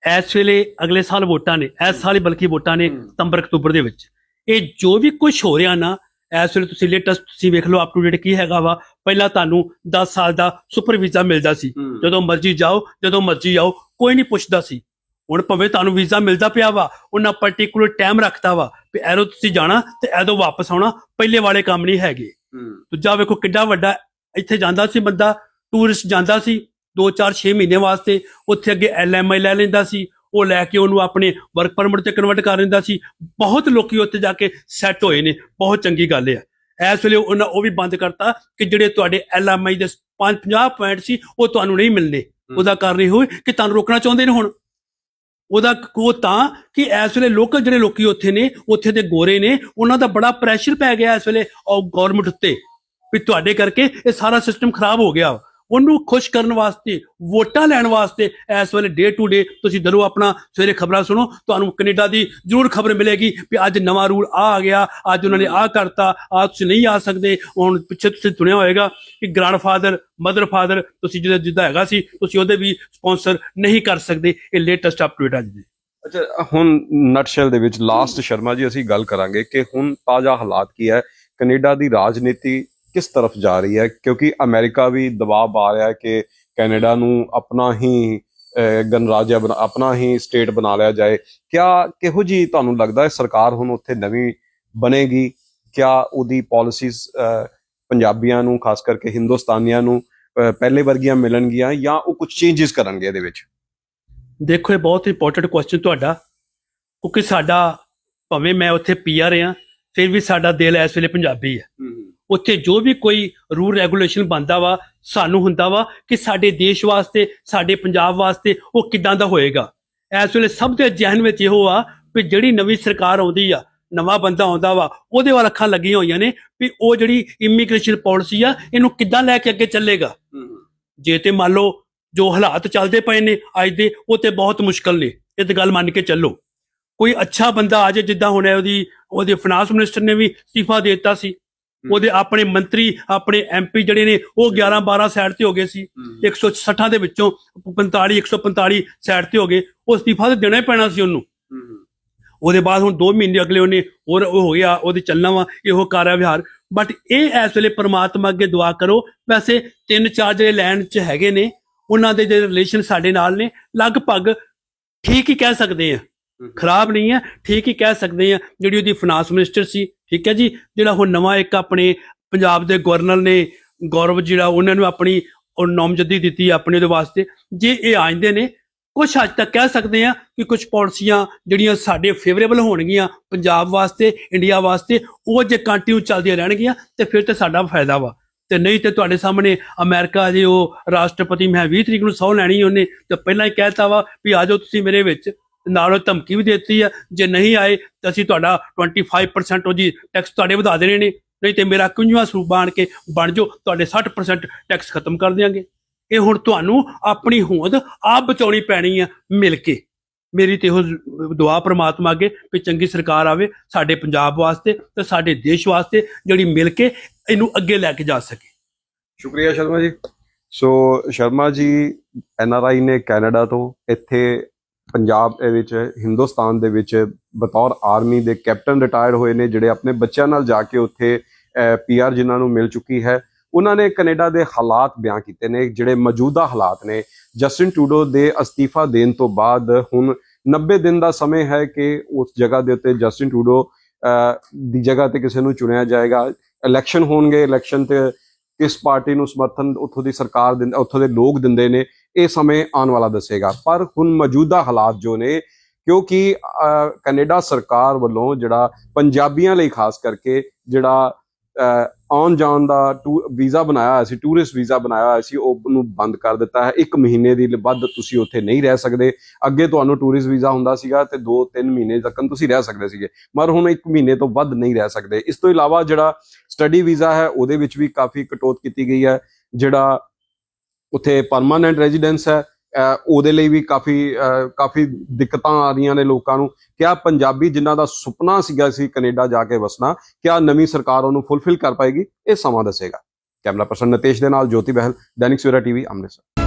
F: ਇਸ ਵੇਲੇ ਅਗਲੇ ਸਾਲ ਵੋਟਾਂ ਨੇ ਇਸ ਸਾਲ ਹੀ ਬਲਕਿ ਵੋਟਾਂ ਨੇ ਸਤੰਬਰ ਅਕਤੂਬਰ ਦੇ ਵਿੱਚ। ਇਹ ਜੋ ਵੀ ਕੁਝ ਹੋ ਰਿਹਾ ਨਾ ਇਸ ਵੇਲੇ ਤੁਸੀਂ ਲੇਟੈਸਟ ਤੁਸੀਂ ਵੇਖ ਲਓ ਅਪ ਟੂ ਡੇਟ ਕੀ ਹੈਗਾ ਵਾ। ਪਹਿਲਾਂ ਤੁਹਾਨੂੰ 10 ਸਾਲ ਦਾ ਸੁਪਰ ਵੀਜ਼ਾ ਮਿਲਦਾ ਸੀ। ਜਦੋਂ ਮਰਜ਼ੀ ਜਾਓ ਜਦੋਂ ਮਰਜ਼ੀ ਆਓ ਕੋਈ ਨਹੀਂ ਪੁੱਛਦਾ ਸੀ। ਹੁਣ ਭਾਵੇਂ ਤੁਹਾਨੂੰ ਵੀਜ਼ਾ ਮਿਲਦਾ ਪਿਆ ਵਾ ਉਹਨਾਂ ਪਾਰਟਿਕੂਲਰ ਟਾਈਮ ਰੱਖਤਾ ਵਾ ਵੀ ਐਰੋ ਤੁਸੀਂ ਜਾਣਾ ਤੇ ਐਦੋਂ ਵਾਪਸ ਆਉਣਾ ਪਹਿਲੇ ਵਾਲੇ ਕੰਮ ਨਹੀਂ ਹੈਗੇ। ਦੂਜਾ ਵੇਖੋ ਕਿੱਡਾ ਵੱਡਾ ਇੱਥੇ ਜਾਂਦਾ ਸੀ ਬੰਦਾ ਟੂਰਿਸਟ ਜਾਂਦਾ ਸੀ 2 4 6 ਮਹੀਨੇ ਵਾਸਤੇ ਉੱਥੇ ਅੱਗੇ ਐਲਐਮਆਈ ਲੈ ਲੈਂਦਾ ਸੀ। ਉਹ ਲੈ ਕੇ ਉਹਨੂੰ ਆਪਣੇ ਵਰਕ ਪਰਮਿਟ ਤੇ ਕਨਵਰਟ ਕਰ ਲੈਂਦਾ ਸੀ। ਬਹੁਤ ਲੋਕੀ ਉੱਥੇ ਜਾ ਕੇ ਸੈੱਟ ਹੋਏ ਨੇ। ਬਹੁਤ ਚੰਗੀ ਗੱਲ ਹੈ ਇਸ ਵੇਲੇ ਉਹਨਾਂ ਉਹ ਵੀ ਬੰਦ ਕਰਤਾ ਕਿ ਜਿਹੜੇ ਤੁਹਾਡੇ ਐਲਐਮਆਈ ਦੇ 50 ਪੁਆਇੰਟ ਸੀ ਉਹ ਤੁਹਾਨੂੰ ਨਹੀਂ ਮਿਲਨੇ ਉਹਦਾ ਕਾਰਨ ਇਹ ਹੋਈ ਕਿ ਤੁਹਾਨੂੰ ਰੋਕਣਾ ਚਾਹੁੰਦੇ ਨੇ ਹੁਣ। ਉਹਦਾ ਕੋ ਤਾਂ ਕਿ ਇਸ ਵੇਲੇ ਲੋਕਲ ਜਿਹੜੇ ਲੋਕੀ ਉੱਥੇ ਨੇ ਉੱਥੇ ਦੇ ਗੋਰੇ ਨੇ ਉਹਨਾਂ ਦਾ ਬੜਾ ਪ੍ਰੈਸ਼ਰ ਪੈ ਗਿਆ ਇਸ ਵੇਲੇ ਉਹ ਗਵਰਨਮੈਂਟ ਉੱਤੇ। ਵੀ ਤੁਹਾਡੇ ਕਰਕੇ ਇਹ ਸਾਰਾ ਸਿਸਟਮ ਖਰਾਬ ਹੋ ਗਿਆ। ਉਹਨੂੰ ਖੁਸ਼ ਕਰਨ ਵਾਸਤੇ, ਵੋਟਾਂ ਲੈਣ ਵਾਸਤੇ ਇਸ ਵੇਲੇ ਡੇ ਟੂ ਡੇ ਤੁਸੀਂ ਦਰੋ ਆਪਣਾ ਸਵੇਰੇ ਖਬਰਾਂ ਸੁਣੋ। ਤੁਹਾਨੂੰ ਕੈਨੇਡਾ ਦੀ ਜ਼ਰੂਰ ਖਬਰ ਮਿਲੇਗੀ ਵੀ ਅੱਜ ਨਵਾਂ ਰੂਲ ਆ ਆ ਗਿਆ, ਅੱਜ ਉਹਨਾਂ ਨੇ ਆ ਕਰਤਾ, ਆ ਤੁਸੀਂ ਨਹੀਂ ਆ ਸਕਦੇ। ਹੁਣ ਪਿੱਛੇ ਤੁਸੀਂ ਸੁਣਿਆ ਹੋਏਗਾ ਕਿ ਗ੍ਰੈਂਡਫਾਦਰ ਮਦਰ ਫਾਦਰ ਤੁਸੀਂ ਜਿਹਦਾ ਜਿੱਦਾਂ ਹੈਗਾ ਸੀ, ਤੁਸੀਂ ਉਹਦੇ ਵੀ ਸਪਾਂਸਰ ਨਹੀਂ ਕਰ ਸਕਦੇ। ਇਹ ਲੇਟੈਸਟ ਅਪਡੇਟ ਅੱਜ ਦੀ
A: ਅੱਛਾ, ਹੁਣ ਨਟਸ਼ੈਲ ਦੇ ਵਿੱਚ ਲਾਸਟ ਸ਼ਰਮਾ ਜੀ ਅਸੀਂ ਗੱਲ ਕਰਾਂਗੇ ਕਿ ਹੁਣ ਤਾਜ਼ਾ ਹਾਲਾਤ ਕੀ ਹੈ। ਕੈਨੇਡਾ ਦੀ ਰਾਜਨੀਤੀ ਕਿਸ ਤਰਫ ਜਾ ਰਹੀ ਹੈ? ਕਿਉਂਕਿ ਅਮਰੀਕਾ ਵੀ ਦਬਾਅ ਪਾ ਰਿਹਾ ਹੈ ਕਿ ਕੈਨੇਡਾ ਨੂੰ ਆਪਣਾ ਹੀ ਗਣਰਾਜ ਆਪਣਾ ਹੀ ਸਟੇਟ ਬਣਾ ਲਿਆ ਜਾਏ। ਕਿਆ ਕਿਹੋ ਜੀ ਤੁਹਾਨੂੰ ਲੱਗਦਾ ਹੈ ਸਰਕਾਰ ਹੁਣ ਉੱਥੇ ਨਵੀਂ ਬਣੇਗੀ? ਕਿਆ ਉਹਦੀ ਪਾਲਿਸੀਜ਼ ਪੰਜਾਬੀਆਂ ਨੂੰ ਖਾਸ ਕਰਕੇ ਹਿੰਦੁਸਤਾਨੀਆਂ ਨੂੰ ਪਹਿਲੇ ਵਰਗੀਆਂ ਮਿਲਣਗੀਆਂ ਜਾਂ ਉਹ ਕੁਝ ਚੇਂਜਸ ਕਰਨਗੇ ਇਹਦੇ ਵਿੱਚ?
F: ਦੇਖੋ ਇਹ ਬਹੁਤ ਇੰਪੋਰਟੈਂਟ ਕੁਐਸਚਨ ਤੁਹਾਡਾ। ਕਿਉਂਕਿ ਸਾਡਾ ਭਾਵੇਂ ਮੈਂ ਉੱਥੇ ਪੀਆਰ ਆ ਫਿਰ ਵੀ ਸਾਡਾ ਦਿਲ ਇਸ ਵੇਲੇ ਪੰਜਾਬੀ ਹੈ। ਉੱਥੇ ਜੋ ਵੀ ਕੋਈ ਰੂਲ ਰੈਗੂਲੇਸ਼ਨ ਬੰਦਾ ਵਾ ਸਾਨੂੰ ਹੁੰਦਾ ਵਾ ਕਿ ਸਾਡੇ ਦੇਸ਼ ਵਾਸਤੇ ਸਾਡੇ ਪੰਜਾਬ ਵਾਸਤੇ ਉਹ ਕਿਦਾਂ ਦਾ ਹੋਏਗਾ। ਇਸ ਵੇਲੇ ਸਭ ਦੇ ਜਹਨ ਵਿੱਚ ਇਹੋ ਆ ਵੀ ਜਿਹੜੀ ਨਵੀਂ ਸਰਕਾਰ ਆਉਂਦੀ ਆ ਨਵਾਂ ਬੰਦਾ ਆਉਂਦਾ ਵਾ ਉਹਦੇ ਵੱਲ ਅੱਖਾਂ ਲੱਗੀਆਂ ਹੋਈਆਂ ਨੇ ਵੀ ਉਹ ਜਿਹੜੀ ਇਮੀਗ੍ਰੇਸ਼ਨ ਪਾਲਿਸੀ ਆ ਇਹਨੂੰ ਕਿੱਦਾਂ ਲੈ ਕੇ ਅੱਗੇ ਚੱਲੇਗਾ। ਜੇ ਤੇ ਮੰਨ ਲਓ ਜੋ ਹਾਲਾਤ ਚੱਲਦੇ ਪਏ ਨੇ ਅੱਜ ਦੇ ਉਹ ਤੇ ਬਹੁਤ ਮੁਸ਼ਕਲ ਨੇ। ਇਹ ਤੇ ਗੱਲ ਮੰਨ ਕੇ ਚੱਲੋ। ਕੋਈ ਅੱਛਾ ਬੰਦਾ ਆ ਜਾਏ ਜਿੱਦਾਂ ਹੁਣ ਉਹਦੀ ਉਹਦੇ ਫਾਈਨਾਂਸ ਮਿਨਿਸਟਰ ਨੇ ਵੀ ਅਸਤੀਫਾ ਦੇ ਦਿੱਤਾ ਸੀ। ਉਹਦੇ ਆਪਣੇ ਮੰਤਰੀ ਆਪਣੇ ਐਮਪੀ ਜਿਹੜੇ ਨੇ ਉਹ 11 12 ਸਾਈਡ ਤੇ ਹੋ ਗਏ ਸੀ। 160 ਦੇ ਵਿੱਚੋਂ 45 145 ਸਾਈਡ ਤੇ ਹੋ ਗਏ। ਉਹ ਅਸਤੀਫਾ ਤੇ ਦੇਣਾ ਹੀ ਪੈਣਾ ਸੀ ਉਹਨੂੰ। ਉਹਦੇ ਬਾਅਦ ਹੁਣ 2 ਮਹੀਨੇ ਅਗਲੇ ਉਹਨੇ ਹੋਰ ਉਹ ਹੋ ਗਿਆ ਉਹਦੇ ਚੱਲਣਾ ਵਾ ਇਹੋ ਕਾਰਿਆ ਵਿਹਾਰ। ਬਟ ਇਹ ਇਸ ਵੇਲੇ ਪ੍ਰਮਾਤਮਾ ਅੱਗੇ ਦੁਆ ਕਰੋ। ਵੈਸੇ ਤਿੰਨ ਚਾਰ ਜਿਹੜੇ ਲੈਣ ਚ ਹੈਗੇ ਨੇ ਉਹਨਾਂ ਦੇ ਜਿਹੜੇ ਰਿਲੇਸ਼ਨ ਸਾਡੇ ਨਾਲ ਨੇ ਲਗਭਗ ਠੀਕ ਹੀ ਕਹਿ ਸਕਦੇ ਆ ਖਰਾਬ ਨਹੀਂ ਹੈ, ਠੀਕ ਹੀ ਕਹਿ ਸਕਦੇ ਆ ਜਿਹੜੀ ਉਹਦੀ ਫਾਈਨਾਂਸ ਮਿਨਿਸਟਰ ਸੀ, ਠੀਕ ਹੈ ਜੀ, ਜਿਹੜਾ ਹੁਣ ਨਵਾਂ ਇੱਕ ਆਪਣੇ ਪੰਜਾਬ ਦੇ ਗਵਰਨਰ ਨੇ, ਗੌਰਵ ਜਿਹੜਾ ਉਹਨਾਂ ਨੂੰ ਆਪਣੀ ਉਹ ਨਾਮਜ਼ਦਗੀ ਦਿੱਤੀ ਆਪਣੇ ਉਹਦੇ ਵਾਸਤੇ, ਜੇ ਇਹ ਆਂਦੇ ਨੇ ਕੁਝ ਹੱਦ ਤੱਕ ਕਹਿ ਸਕਦੇ ਆ ਕਿ ਕੁਝ ਪਾਲਿਸੀਆਂ ਜਿਹੜੀਆਂ ਸਾਡੇ ਫੇਵਰੇਬਲ ਹੋਣਗੀਆਂ ਪੰਜਾਬ ਵਾਸਤੇ ਇੰਡੀਆ ਵਾਸਤੇ, ਉਹ ਜੇ ਕੰਟੀਨਿਊ ਚੱਲਦੀਆਂ ਰਹਿਣਗੀਆਂ, ਤੇ ਫਿਰ ਤੇ ਸਾਡਾ ਫਾਇਦਾ ਵਾ। ਤੇ ਨਹੀਂ ਤੇ ਤੁਹਾਡੇ ਸਾਹਮਣੇ ਅਮਰੀਕਾ ਦੇ ਉਹ ਰਾਸ਼ਟਰਪਤੀ, ਮੈਂ 20 ਤਰੀਕ ਨੂੰ ਸਹੁੰ ਲੈਣੀ ਉਹਨੇ, ਤੇ ਪਹਿਲਾਂ ਹੀ ਕਹਿਤਾ ਵਾ ਵੀ ਆ ਜਾਓ ਤੁਸੀਂ ਮੇਰੇ ਵਿੱਚ। ਨਾਲ ਉਹ ਧਮਕੀ ਵੀ ਦਿੱਤੀ ਆ। ਜੇ ਨਹੀਂ ਆਏ ਤਾਂ ਅਸੀਂ ਤੁਹਾਡਾ 25% ਉਹਦੀ ਟੈਕਸ ਤੁਹਾਡੇ ਵਧਾ ਦੇਣੇ ਨੇ। ਨਹੀਂ ਤੇ ਮੇਰਾ ਕੁੰਜਵਾ ਸੂਬਾ ਆਣ ਕੇ ਬਣ ਜਾਓ, ਤੁਹਾਡੇ 60% ਟੈਕਸ ਖਤਮ ਕਰ ਦਿਆਂਗੇ। ਇਹ ਹੁਣ ਤੁਹਾਨੂੰ ਆਪਣੀ ਹੋਂਦ ਆਪ ਬਚਾਉਣੀ ਪੈਣੀ ਆ ਮਿਲ ਕੇ। ਮੇਰੀ ਤੇ ਉਹ ਦੁਆ ਪ੍ਰਮਾਤਮਾ ਅੱਗੇ ਵੀ ਚੰਗੀ ਸਰਕਾਰ ਆਵੇ ਸਾਡੇ ਪੰਜਾਬ ਵਾਸਤੇ ਤੇ ਸਾਡੇ ਦੇਸ਼ ਵਾਸਤੇ ਜਿਹੜੀ ਮਿਲ ਕੇ ਇਹਨੂੰ ਅੱਗੇ ਲੈ ਕੇ ਜਾ ਸਕੇ।
A: ਸ਼ੁਕਰੀਆ ਸ਼ਰਮਾ ਜੀ। ਸੋ Sharma ji N R I ਨੇ ਕੈਨੇਡਾ ਤੋਂ ਇੱਥੇ ਪੰਜਾਬ ਦੇ ਵਿੱਚ, ਹਿੰਦੁਸਤਾਨ ਦੇ ਵਿੱਚ ਬਤੌਰ ਆਰਮੀ ਦੇ ਕੈਪਟਨ ਰਿਟਾਇਰ ਹੋਏ ਨੇ, ਜਿਹੜੇ ਆਪਣੇ ਬੱਚਿਆਂ ਨਾਲ ਜਾ ਕੇ ਉੱਥੇ ਪੀਆਰ ਜਿਨ੍ਹਾਂ ਨੂੰ ਮਿਲ ਚੁੱਕੀ ਹੈ। ਉਹਨਾਂ ਨੇ ਕੈਨੇਡਾ ਦੇ ਹਾਲਾਤ ਬਿਆਨ ਕੀਤੇ ਨੇ, ਜਿਹੜੇ ਮੌਜੂਦਾ ਹਾਲਾਤ ਨੇ। ਜਸਟਿਨ ਟੂਡੋ ਦੇ ਅਸਤੀਫਾ ਦੇਣ ਤੋਂ ਬਾਅਦ ਹੁਣ 90 ਦਿਨ ਦਾ ਸਮੇਂ ਹੈ ਕਿ ਉਸ ਜਗ੍ਹਾ ਦੇ ਉੱਤੇ ਜਸਟਿਨ ਟੂਡੋ ਦੀ ਜਗ੍ਹਾ ਤੇ ਕਿਸੇ ਨੂੰ ਚੁਣਿਆ ਜਾਏਗਾ। ਇਲੈਕਸ਼ਨ ਹੋਣਗੇ, ਇਲੈਕਸ਼ਨ ਤੇ ਕਿਸ ਪਾਰਟੀ ਨੂੰ ਸਮਰਥਨ ਉੱਥੋਂ ਦੀ ਸਰਕਾਰ ਦਿੰਦਾ, ਉੱਥੋਂ ਦੇ ਲੋਕ ਦਿੰਦੇ ਨੇ। ਇਹ ਸਮੇਂ ਆਉਣ ਵਾਲਾ ਦੱਸੇਗਾ। ਪਰ ਹੁਣ ਮੌਜੂਦਾ ਹਾਲਾਤ ਜੋ ਨੇ, ਕਿਉਂਕਿ ਕੈਨੇਡਾ ਸਰਕਾਰ ਵੱਲੋਂ ਜਿਹੜਾ ਪੰਜਾਬੀਆਂ ਲਈ ਖਾਸ ਕਰਕੇ ਜਿਹੜਾ ਆਉਣ ਜਾਣ ਦਾ ਵੀਜ਼ਾ ਬਣਾਇਆ ਹੋਇਆ ਸੀ, ਟੂਰਿਸਟ ਵੀਜ਼ਾ ਬਣਾਇਆ ਹੋਇਆ ਸੀ, ਉਹ ਨੂੰ ਬੰਦ ਕਰ ਦਿੱਤਾ ਹੈ। 1 ਮਹੀਨੇ ਦੀ ਵੱਧ ਤੁਸੀਂ ਉੱਥੇ ਨਹੀਂ ਰਹਿ ਸਕਦੇ। ਅੱਗੇ ਤੁਹਾਨੂੰ ਟੂਰਿਸਟ ਵੀਜ਼ਾ ਹੁੰਦਾ ਸੀਗਾ ਤੇ 2-3 ਮਹੀਨੇ ਤੱਕ ਤੁਸੀਂ ਰਹਿ ਸਕਦੇ ਸੀਗੇ। ਪਰ ਹੁਣ 1 ਮਹੀਨੇ ਤੋਂ ਵੱਧ ਨਹੀਂ ਰਹਿ ਸਕਦੇ। ਇਸ ਤੋਂ ਇਲਾਵਾ ਜਿਹੜਾ ਸਟੱਡੀ ਵੀਜ਼ਾ ਹੈ, ਉਹਦੇ ਵਿੱਚ ਵੀ ਕਾਫੀ ਕਟੌਤ ਕੀਤੀ ਗਈ ਹੈ। ਜਿਹੜਾ ਉੱਥੇ ਪਰਮਾਨੈਂਟ ਰੈਜ਼ੀਡੈਂਸ ਹੈ ਉਹਦੇ ਲਈ ਵੀ ਕਾਫੀ ਕਾਫੀ ਦਿੱਕਤਾਂ ਆ ਰਹੀਆਂ ਨੇ ਲੋਕਾਂ ਨੂੰ। ਕਿਆ ਪੰਜਾਬੀ ਜਿਨ੍ਹਾਂ ਦਾ ਸੁਪਨਾ ਸੀਗਾ ਸੀ ਕੈਨੇਡਾ ਜਾ ਕੇ ਵਸਣਾ, ਕਿਆ ਨਵੀਂ ਸਰਕਾਰ ਉਹਨੂੰ ਫੁੱਲਫਿਲ ਕਰ ਪਾਏਗੀ, ਇਹ ਸਮਾਂ ਦੱਸੇਗਾ। ਕੈਮਰਾ ਪਰਸਨ ਨਤੇਸ਼ ਦੇ ਨਾਲ ਜੋਤੀ ਬਹਿਲ, ਦੈਨਿਕ ਸਵੇਰਾ ਟੀਵੀ, ਅੰਮ੍ਰਿਤਸਰ।